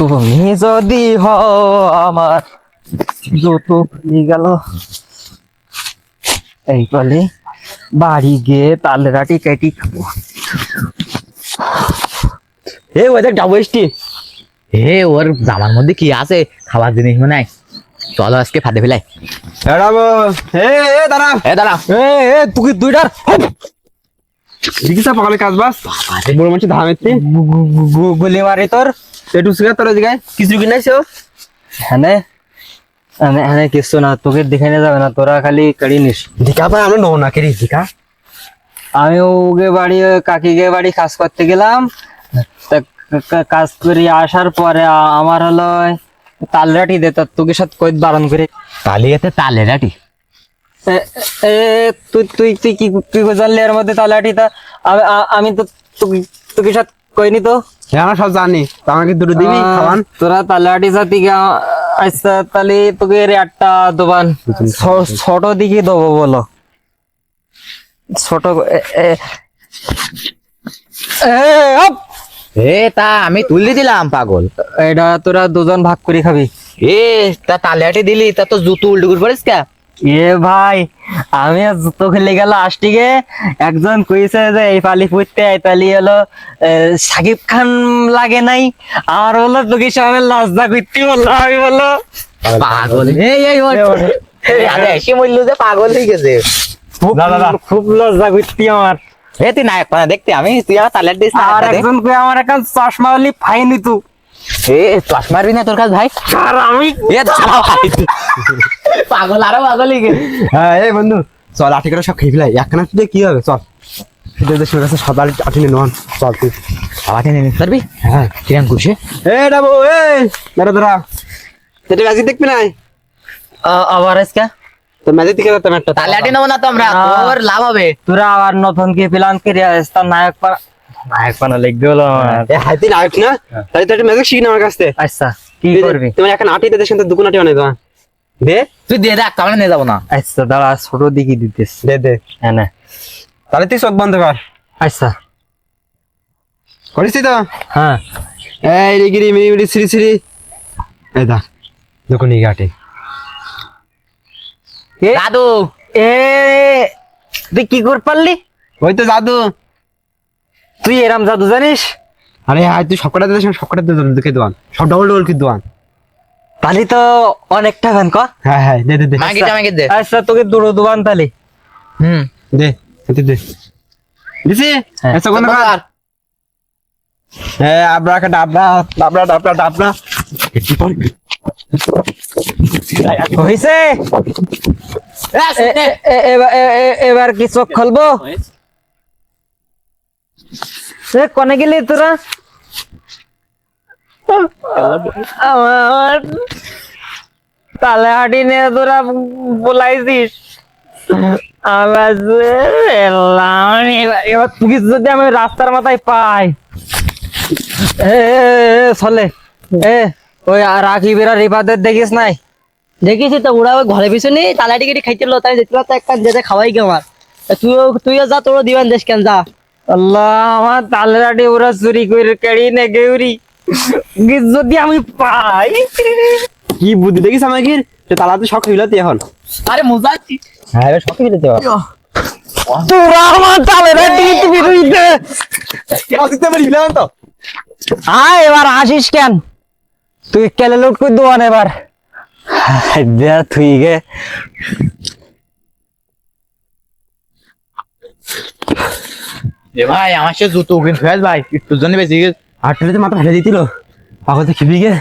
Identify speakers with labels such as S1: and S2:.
S1: তুমি যদি হও আমার যত নিয়ে গেল এই বলে বাড়ি গিয়ে তালেরাটি কেটি খাব
S2: এ ওই দেখ ডাবল এসটি হে ওর জামার মধ্যে কি আছে খাবার জিনিস মনে হয় চলো আজকে ফাটে ফেলাই
S3: এড়াবো এ এ দাঁড়া
S2: এ দাঁড়া
S1: এ এ তুই দুইটার
S3: দেখিস পাগলে কাজ বাস বড় মানুষ এতে
S1: গুলি মারি তোর
S3: একটু শিখা তোর দিকে কিছু কি নাইছো
S1: হ্যাঁ। হ্যাঁ হ্যাঁ কিছু না তোকে দেখে নিয়ে যাবে না তোরা খালি কাড়ি নিস।
S3: দিকা ভাই আমরা নও না কেরি দিকা
S1: আমি ওকে বাড়ি কাকিকে বাড়ি কাজ করতে গেলাম। তা কাজ করে আসার পরে আমার হলো তালরাটি দে তা তোকে সাথে কই বারণ করে।
S2: তালে এতে তালে রাটি?
S1: এ, এ, তুই তুই তুই কি কি জানলি এর মধ্যে তালাটি তা আমি আমি তো তোকে তোকে সাথে কইনি তো?
S3: হ্যাঁ আমরা সব জানি। তো আমাকে দুটো দিবি খাওয়ান।
S1: তোরা তালাটি সাথে আচ্ছা তাহলে তোকে এর একটা দোকান ছোট দিকে দেবো বলো। ছোট এ,
S2: তা আমি তুলে দিলাম পাগল।
S1: এটা তোরা দুজন ভাগ করে খাবি।
S2: এ তা তালে দিলি তা তো জুতো উল্টো করে পড়িস কে?
S1: এ ভাই আমি জুতো খেলে গেল আষ্টিকে। একজন কইছে যে এই পালি ফুটতে তালি হলো সাকিব খান লাগে নাই। আর হলো তোকে সামনে লজ্জা করতে বলল। আমি বলল
S2: পাগল। এই এই আরে এসে মরল যে পাগল হয়ে গেছে।
S1: খুব লজ্জা করতে আমার।
S2: এ তুই নায়ক দেখতে আমি তুই আমার তালে দিস
S1: আর একজন কই আমার এখন চশমা হলি ফাইনি তু
S2: এ চাষ মারবি না তোর কাছে ভাই?
S1: আর আমি
S2: এ দাঁড়া ভাই। পাগল আরও পাগল হয়ে গেছে।
S3: হ্যাঁ এই বন্ধু চল আটি করে সব খেয়ে ফেলাই। একখানা তুই কি হবে? চল। তোদের দেশের কাছে সবাই আটি নিয়ে নন চল তুই।
S2: টেনে নিতে পারবি?
S3: হ্যাঁ।
S2: কিরম খুশি?
S3: এ ডাবো এ দাঁড়া দাঁড়া। এটা ম্যাজিক দেখবি না
S1: আ- আবার আজকে?
S3: তো ম্যাজিক দেখে যেতাম একটা।
S2: তালে হাটি নেব না তো আমরা তোর লাভ হবে।
S1: তোরা আবার নতুন কি প্ল্যান করে আসতাম নায়ক পানা নায়ক হলো
S3: হাইতে নায়ক না তাই তো একটা ম্যাজিক শিখি আমার কাছ
S1: আচ্ছা কি করবি
S3: তোমার এখন আটি অনেক তোমার দে
S2: তুই দিয়ে দেখ কামড়ে নিয়ে যাব না
S1: আচ্ছা দাঁড়া ছোট দিকে দিতেস
S3: দে দে
S1: হ্যাঁ না।
S3: তাহলে তুই চোখ বন্ধ কর
S1: আচ্ছা
S3: করিস তো
S1: হ্যাঁ
S3: এই শ্রী শ্রী এই দা দেখো নি
S1: এ
S2: দাদু
S1: এ তুই কি কর পারলি
S3: ওই তো জাদু
S1: তুই এরাম জাদু জানিস?
S3: আরে হাই তুই সবকটা দেশ সবকটা দেখে দোয়ান। সব ডবল ডবল কি দোয়ান?
S1: তালি তো অনেক টাকা ক?
S3: হ্যাঁ হ্যাঁ দে দে দে।
S2: মাগি দে মাগি দে।
S1: আচ্ছা তোকে দুটো দোকান তালি
S2: হুম।
S3: দে দে দে। দিছি?
S1: হ্যাঁ।
S3: এসব কোন কার হ্যাঁ আবরা কা ডাবরা ডাবরা ডাবরা ডাবরা
S1: এ- এবার কি চোখ খুলবো? এ, কনে গেলি তোরা? আমার তালে হাঁটি নিয়ে তোরা বলাইছিস। তুই যদি আমি রাস্তার মাথায় পাই। এ চলে। এ, ওই রাখি বেরা রিপাদের দেখিস নাই?
S4: দেখেছি তো, ওরা ওই ঘরে পিছনে তালাটি কেটে খাইতে লো তাই দেখতে তো একটা যেতে খাওয়াই গে আমার। তুইও তুইও যা, তোরও দিবেন দেশ কেন যা।
S1: আল্লাহ আমার তালেরাটি ওরা চুরি করে কেড়ি নে গেউরি যদি আমি পাই?
S3: কি বুদ্ধি দেখিস আমাকে? তালা তো শখ এখন।
S2: আরে মজা
S3: হ্যাঁ এবার শখ হইলাতে
S1: তোরা আমার তালেরাটি তুমি রইতে
S3: দিতে পারি তো?
S1: আয় এবার আসিস কেন? তুই কেলে লুট করে দোয়ান এবার? দে তুই গে।
S2: এ ভাই, আমার সে জুতো উকিন ভাই একটু জন্য বেশি
S3: আটটা মাথা ফেলে দিছিল পাগল তো খিবি গে